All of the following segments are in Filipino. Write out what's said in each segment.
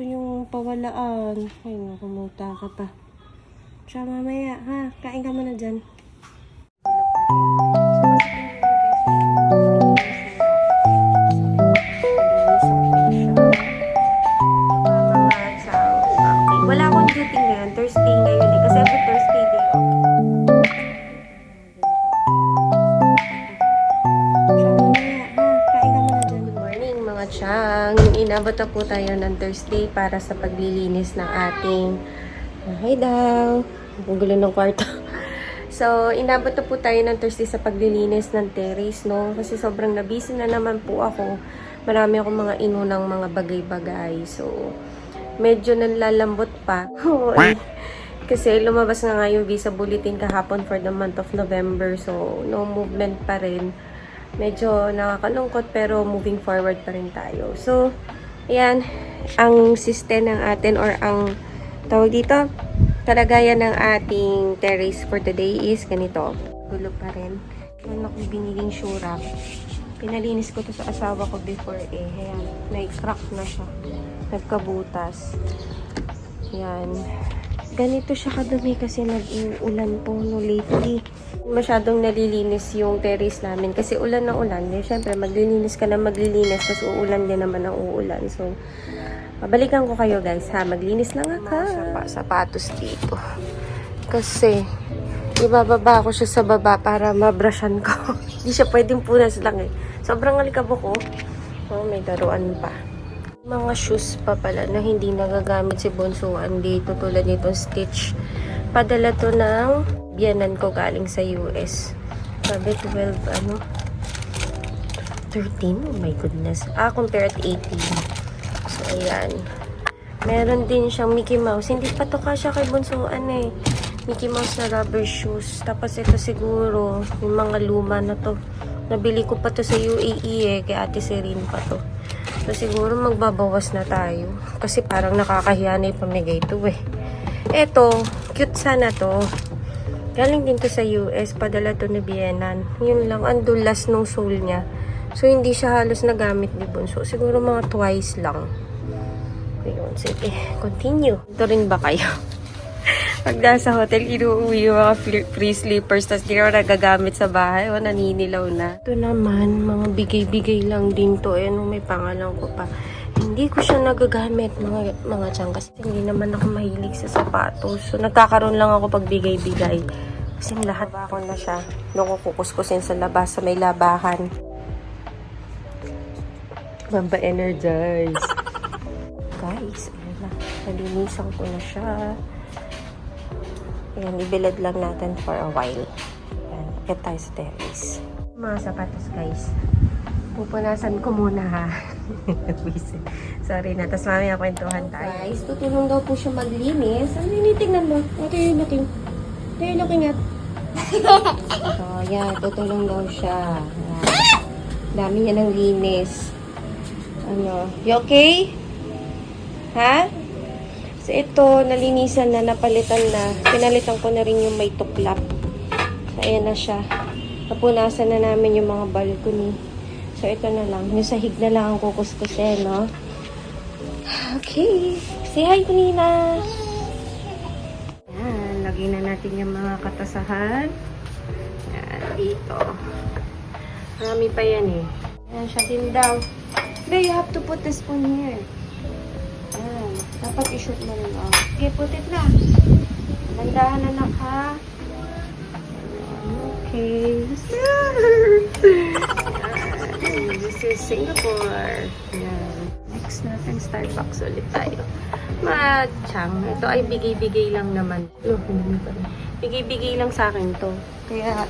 gusto yung pawalaan. Ay, nakumuta ka pa. Siya mamaya, ha? Kain ka muna dyan. Okay. Chang. Inabot na po tayo ng Thursday para sa paglilinis ng ating Hi daw. Ang gulo ng kwarto. So, inabot na po tayo ng Thursday sa paglilinis ng terrace, no? Kasi sobrang nabisi na naman po ako. Marami akong mga inunang mga bagay-bagay. So, medyo nanlalambot pa. Kasi lumabas nga nga yung visa bulletin kahapon for the month of November. So, no movement pa rin. Medyo nakakalungkot pero moving forward pa rin tayo. So, ayan. Ang system ng atin or ang tawag dito, kalagayan ng ating terrace for today is ganito. Gulo pa rin. Meron ako biniging shura. Pinalinis ko to sa asawa ko before eh. Ayan, nai-crack na siya. Nagkabutas. Yan. Ganito siya kadumi kasi nag-uulan po no lately. Masyadong nalilinis yung terrace namin kasi ulan na ulan. Eh, syempre, maglilinis ka na maglilinis tapos uulan din naman ang uulan. So, Babalikan ko kayo guys ha. Maglinis lang ako. Sapa, sapatos dito. Kasi, ibababa ko siya sa baba para mabrushan ko. Hindi siya pwedeng punas lang eh. Sobrang alikabok ko. Oh, may daruan pa. Mga shoes pa pala na hindi nagagamit si Bonsuan dito tulad nitong Stitch. Padala to ng biyanan ko galing sa US. Sabi 12 ano? 13? Oh my goodness. Ah, compared 18. So, ayan. Meron din siyang Mickey Mouse. Hindi pa to kasya kay Bunsuan eh. Mickey Mouse na rubber shoes. Tapos ito siguro, yung mga luma na to. Nabili ko pa to sa UAE eh. Kay Ate Serene pa to. So, siguro magbabawas na tayo. Kasi parang nakakahiya na ipamigay to eh. Ito, cute sana to. Galing din to sa US. Padala to na Bienan. Yun lang, ang dulas nung sole niya. So, hindi siya halos nagamit ni Bunso. Siguro mga twice lang. Ayun, sige. Continue. Ito rin ba kayo? Pag nasa hotel, inuuwi yung mga free- sleepers tapos di naman nagagamit sa bahay o naninilaw na. Ito naman, mga bigay-bigay lang din to. Eh, may pangalan ko pa. Hindi ko siya nagagamit mga, mga tiyan kasi hindi naman ako mahilig sa sapatos. So, nagkakaroon lang ako pag bigay-bigay. Kasi lahat ako na siya. Nung kukuskusin sa labas, sa may labahan. Mamba energize. Guys, ayan na. Nalinisan ko na siya. Ayan, ibilad lang natin for a while. Ayan, akit tayo sa terrace. Mga sapatos, guys. Pupunasan ko muna, ha. Sorry na. Tapos mamaya kwentuhan tayo. Guys, tutulong daw po siya maglinis. Ano yung tingnan mo? Are you looking? Are you looking at? so, yan. Tutulong daw siya. Ayan. Dami niya ng linis. Ano? You okay? Ha? Ito, nalinisan na, napalitan na. Pinalitan ko na rin yung may tuklap. So, ayan na siya. Napunasan na namin yung mga balcony. So, ito na lang. Yung sahig na lang ang kukuskusin, no? Okay. Say hi, Kunina. Yan. Lagyan na natin yung mga katasahan. Yan. Dito. Marami pa yan eh. Yan siya din daw. Babe, you have to put the spoon here. Ayan. Dapat i-shoot mo rin. Oh. Okay, put it na. Landahan anak ha. Okay. Ayan. This is Singapore. Ayan. Next natin, Starbucks ulit tayo. Machang. Ito ay bigay-bigay lang naman. Oh, hindi pa rin. Bigay-bigay lang sa akin to. Kaya,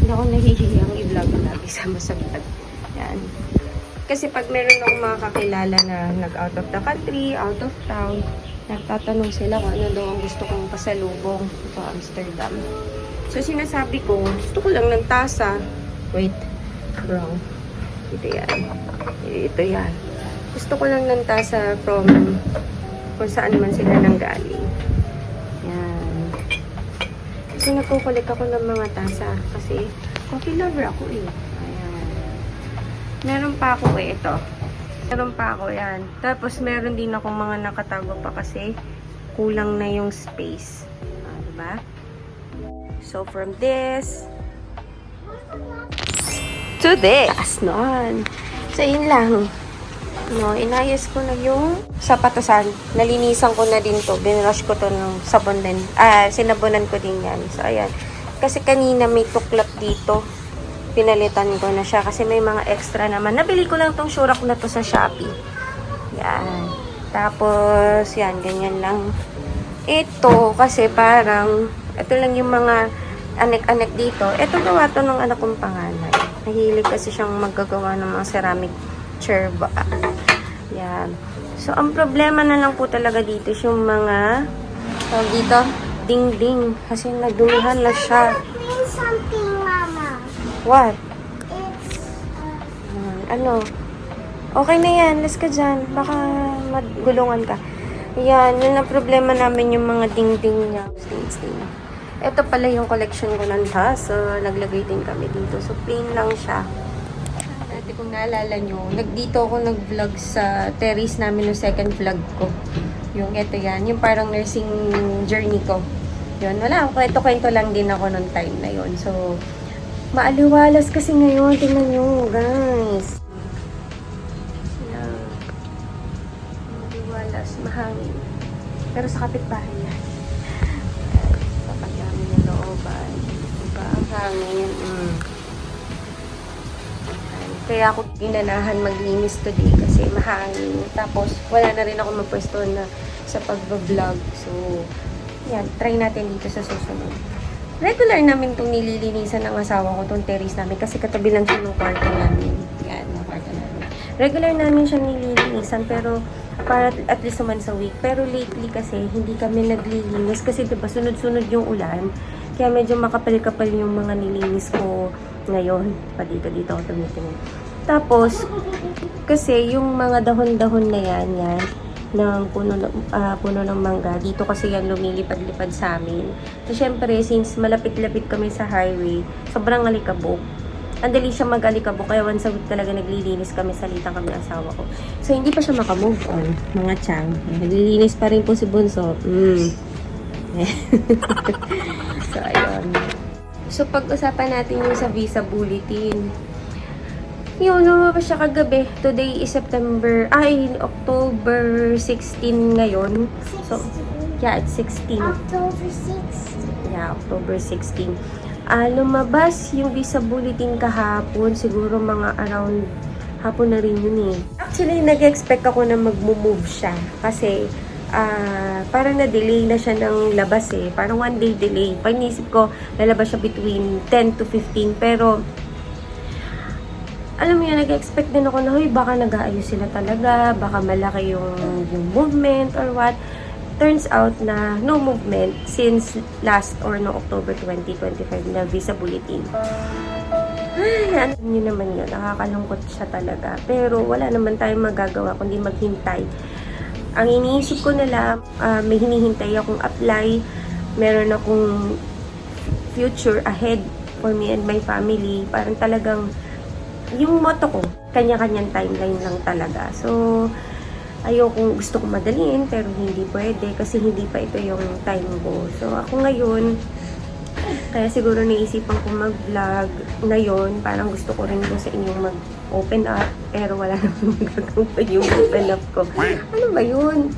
hindi ako nahihiyang i-vlog lagi sa vlog. Yan. Kasi pag meron akong mga kakilala na nag-out of the country, out of town, nagtatanong sila kung ano daw ang gusto kong pasalubong sa Amsterdam. So, sinasabi ko, gusto ko lang ng tasa. Wait, wrong. Ito yan. Ito yan. Gusto ko lang ng tasa from kung saan man sila nanggaling. Yan. Kasi nagkukulik ako ng mga tasa. Kasi coffee lover ako eh. Meron pa ako eh, ito. Meron pa ako yan. Tapos meron din akong mga nakatago pa kasi kulang na yung space. Ah, diba? So from this to this. Nun. So yun lang. No, inayos ko na yung sapatosan. Nalinisan ko na din to. Binrush ko to ng sabon din. Ah, sinabunan ko din yan. So, ayan. Kasi kanina may tuklap dito. Pinalitan ko na siya kasi may mga extra naman. Nabili ko lang tong shurak na to sa Shopee. Yan. Tapos, yan, ganyan lang. Ito, kasi parang, ito lang yung mga anek-anek dito. Ito gawa to ng anak kong panganay. Nahilig kasi siyang maggagawa ng mga ceramic chair ba. Yan. So, ang problema na lang po talaga dito is yung mga, tawag dito, ding-ding. Kasi nadumihan na siya. Something. What? It's uh, Hmm, ano? Okay na yan. Let's ka dyan. Baka magulungan ka. Yan. Yun ang problema namin yung mga ding-ding niya. Stain, stain. Ito pala yung collection ko ng So, naglagay din kami dito. So, plain lang siya. Dati kung naalala nyo, nagdito ako nag-vlog sa terrace namin yung second vlog ko. Yung ito yan. Yung parang nursing journey ko. Yun. Wala. Kwento-kwento lang din ako nung time na yun. So, maaliwalas kasi ngayon. Tingnan nyo, guys. Yan. Maaliwalas. Mahangin. Pero sa kapitbahay yan. Kapag namin yung looban. Diba? Ang hangin. Mm. Kaya ako ginanahan maglinis today kasi mahangin. Tapos, wala na rin ako mapwesto na sa pag-vlog. So, yan. Try natin dito sa susunod. Regular namin itong nililinisan ng asawa ko, itong terrace namin. Kasi katabi lang siya ng kwarto namin. Yan, ng kwarto namin. Regular namin siya nililinisan, pero para at least naman sa week. Pero lately kasi, hindi kami naglilinis. Kasi diba, sunod-sunod yung ulan. Kaya medyo makapal-kapal yung mga nilinis ko ngayon. Pa dito, dito ako tumitingin. Tapos, kasi yung mga dahon-dahon na yan, yan, ng puno, ah, puno ng mangga. Dito kasi yan lumilipad-lipad sa amin. So, syempre, since malapit-lapit kami sa highway, sobrang alikabok. Ang dali siya mag-alikabok, kaya once a week talaga naglilinis kami, salitan kami asawa ko. So, hindi pa siya makamove on, mga chang. Naglilinis pa rin po si Bunso. Mm. so, ayun. So, pag-usapan natin yung sa visa bulletin. Yun, lumabas siya kagabi. Today is September, ay, October 16 ngayon. So, yeah, it's 16. October 6th. Yeah, October 16. Ah, lumabas yung visa bulletin kahapon. Siguro mga around hapon na rin yun eh. Actually, nag-expect ako na mag-move siya. Kasi, ah, parang na-delay na siya ng labas eh. Parang one day delay. Painisip ko, lalabas siya between 10 to 15. Pero, alam mo yun, nag-expect din ako na, huy, baka nag-aayos sila talaga, baka malaki yung, yung movement or what. Turns out na no movement since last or no October 2025 na visa bulletin. Ay, alam nyo naman yun, nakakalungkot siya talaga. Pero wala naman tayong magagawa kundi maghintay. Ang iniisip ko na lang, ah, may hinihintay akong apply, meron akong future ahead for me and my family. Parang talagang yung motto ko, kanya-kanyang timeline lang talaga. So, ayokong gusto ko madaliin, pero hindi pwede kasi hindi pa ito yung time ko. So, ako ngayon, kaya siguro naisipan ko mag-vlog ngayon. Parang gusto ko rin po sa inyong mag-open up, pero wala namang magagawa yung open up ko. Ano ba yun?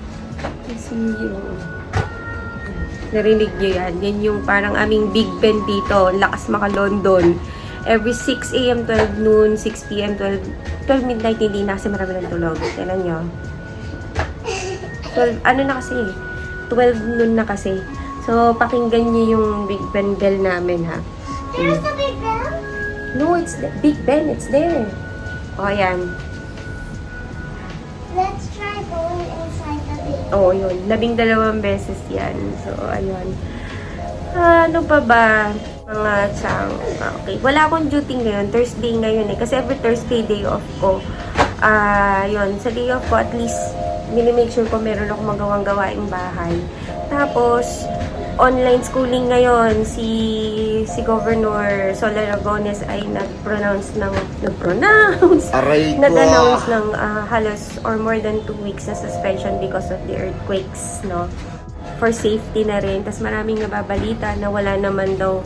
Kasi yung... Narinig nyo yan. Yan yung parang aming Big Ben dito. Lakas maka London. Every 6 a.m., 12 noon, 6 p.m., 12, 12 midnight, hindi na kasi marami ng tulog. Kailan nyo? 12, ano na kasi? 12 noon na kasi. So, pakinggan nyo yung Big Ben bell namin, ha? There's the big bell. No, it's the Big Ben. It's there. O, ayan. Let's try going inside the big Oo, yun. Labing dalawang beses yan. So, ayun. Ah, ano pa ba? Mga chang. Ah, okay. Wala akong duty ngayon. Thursday ngayon eh. Kasi every Thursday day off ko. Ah, yun. Sa day off ko, at least, minimake sure ko meron akong magawang gawaing bahay. Tapos, online schooling ngayon. Si, si Governor Solar Aragones ay nag-pronounce ng nag-pronounce. Aray. Nag-announce ng ah, halos or more than two weeks na suspension because of the earthquakes, no? For safety na rin. Tapos maraming nababalita na wala naman daw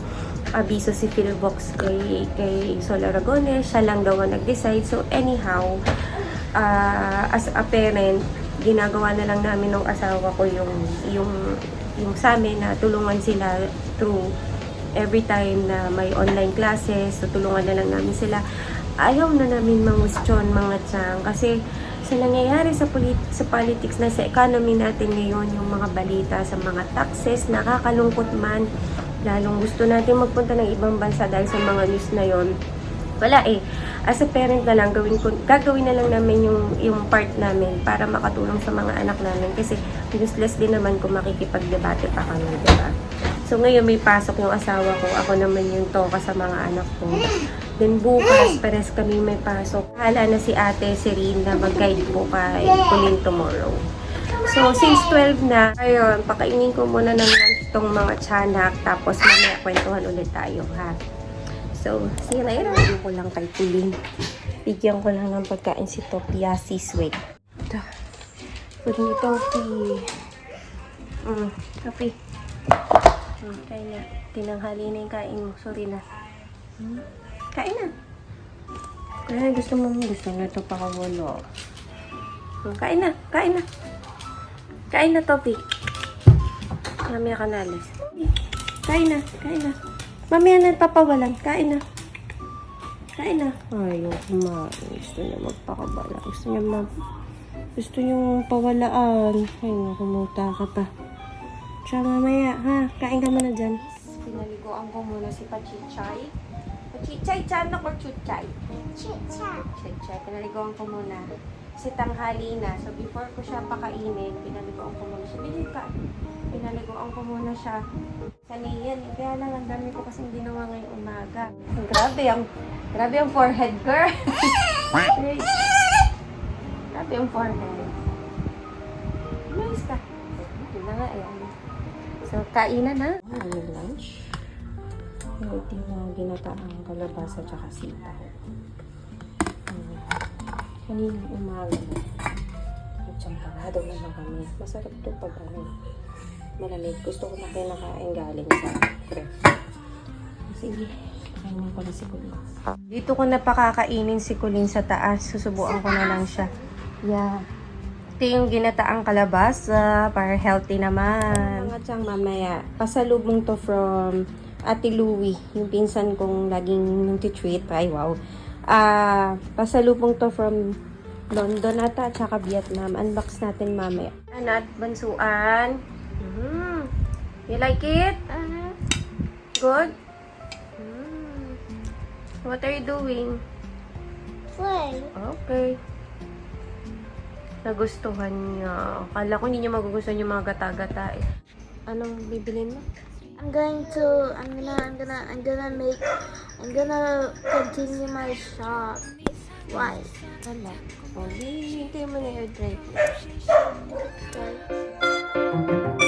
abiso si Philbox kay, kay Sol Aragones. Siya lang daw ang nag-decide. So anyhow, ah, as a parent, ginagawa na lang namin ng asawa ko yung, yung, yung sa amin na tulungan sila through every time na may online classes, tutulungan na lang namin sila. Ayaw na namin mangustyon mga tiyang kasi sa nangyayari sa, polit- sa politics na sa economy natin ngayon, yung mga balita sa mga taxes, nakakalungkot man. Lalong gusto natin magpunta ng ibang bansa dahil sa mga news na yon wala eh. As a parent na lang, gawin ko, gagawin na lang namin yung, yung part namin para makatulong sa mga anak namin. Kasi useless din naman kung makikipagdebate pa kami, di ba? So ngayon may pasok yung asawa ko, ako naman yung toka sa mga anak ko. Then bukas, pares kami may pasok. Hala na si ate, si Rin, mag-guide po kay Colleen tomorrow. So, since 12 na, ayun, pakainin ko muna ng lunch tong mga tiyanak, tapos mamaya kwentuhan ulit tayo, ha? So, see you later. Bigyan ko lang kay Tulin. Bigyan ko lang ng pagkain si Topia Siswig. Ito. Food ni Topi. Mm, Topi. Mm, kain na. Tinanghali na yung kain mo. Sorry na. Mm, kain na. Kaya gusto mo gusto na ito pakawalo. Kain na. Kain na. Kain na, Topi. Mamaya ka na alis. Kain na. Kain na. Mamaya na papawalan. Kain na. Kain na. Ayaw kumain. Gusto niya magpakabala. Gusto niya mag... Gusto niya pawalaan. Ay, nakumuta ka pa. Siya mamaya, ha? Kain ka muna dyan. Pinaliguan ko muna si Pachichay. Pachichay, tiyan or chuchay? Chit-chat. Chuchay. Pinaliguan ko muna. Kasi tanghali na. So, before ko siya pakainin, pinaliguan ko muna siya. Bilhin ka. Pinaliguan ko muna siya. Saniyan. Eh. Kaya lang, ang dami ko kasing ginawa ngayong umaga. Grabe ang, grabe ang forehead, girl. grabe ang forehead. Nice ka. Yun na nga, ayan. So, kainan na. Yung lunch? Healthy na ginataang kalabasa tsaka sitaw. Hmm. Kaninang umaga. Champanado naman kami. Masarap to pag ano, malamig. Gusto ko na kinakain galing sa prep. Sige, kainin ko na si Kulin. Dito ko na pakakainin si Kulin sa taas. Susubuan ko na lang siya. Yeah. Ito yung ginataang kalabasa para healthy naman. Mga tiyang mamaya, pasalubong to from Ate Louie, yung pinsan kong laging nagtitreat. Ay, wow. Ah, pasalubong to from London ata, tsaka Vietnam. Unbox natin mamaya. Anat, bansuan. Mm. You like it? Uh-huh. Good? Mm. What are you doing? Play. Okay. Nagustuhan niya. Akala ko hindi niya magugustuhan yung mga gata-gata eh. Anong bibilin mo? I'm going to, I'm gonna, I'm gonna, I'm gonna make, I'm gonna continue my shop. Why? Wala. Oh, hintayin mo na air dry. Okay.